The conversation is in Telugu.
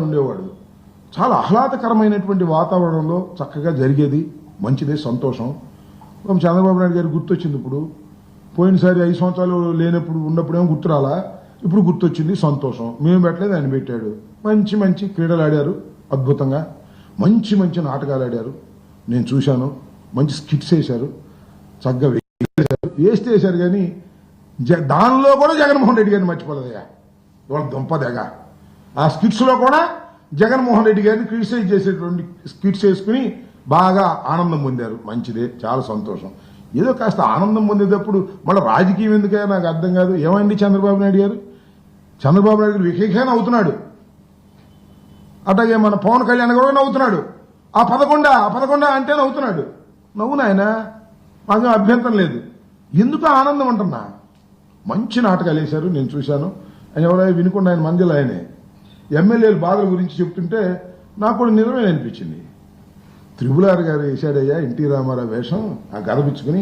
ఉండేవాడు. చాలా ఆహ్లాదకరమైనటువంటి వాతావరణంలో చక్కగా జరిగేది. మంచిదే సంతోషం. చంద్రబాబు నాయుడు గారికి గుర్తొచ్చింది ఇప్పుడు. పోయినసారి ఐదు సంవత్సరాలు లేనప్పుడు ఉన్నప్పుడేమో గుర్తురాలా? ఇప్పుడు గుర్తొచ్చింది సంతోషం. మేము పెట్టలేదు ఆయన పెట్టాడు. మంచి మంచి క్రీడలు ఆడారు అద్భుతంగా. మంచి మంచి నాటకాలు ఆడారు. నేను చూశాను. మంచి స్కిట్స్ వేశారు. చక్కగా వేశారు. వేస్తే వేశారు కానీ దానిలో కూడా జగన్మోహన్ రెడ్డి గారిని మర్చిపోలేదయ్యా. ఇవాళ దుంపదగా. ఆ స్కిట్స్లో కూడా జగన్మోహన్ రెడ్డి గారిని క్రిటిసైజ్ చేసేటువంటి స్కిట్స్ వేసుకుని బాగా ఆనందం పొందారు. మంచిదే చాలా సంతోషం. ఏదో కాస్త ఆనందం పొందేటప్పుడు మళ్ళీ రాజకీయం ఎందుకే నాకు అర్థం కాదు. ఏమండి చంద్రబాబు నాయుడు గారు? చంద్రబాబు నాయుడు గారు వికేఖే అవుతున్నాడు? అట్లాగే మన పవన్ కళ్యాణ్ గారు నవ్వుతున్నాడు. ఆ పదకొండ? ఆ పదకొండ అంటే నవ్వుతున్నాడు. నవ్వు నాయన మాకు అభ్యంతరం లేదు. ఎందుకు ఆనందం అంటున్నా? మంచి నాటకాలు వేశారు నేను చూశాను. ఆయన ఎవరో వినుకుండా ఆయన మంజలు ఆయనే. ఎమ్మెల్యేల బాధల గురించి చెప్తుంటే నాకు కూడా నిజమే అనిపించింది. త్రిపులార్ గారు వేశాడయ్యా ఎన్టీ రామారావు వేషం ఆ గదపించుకుని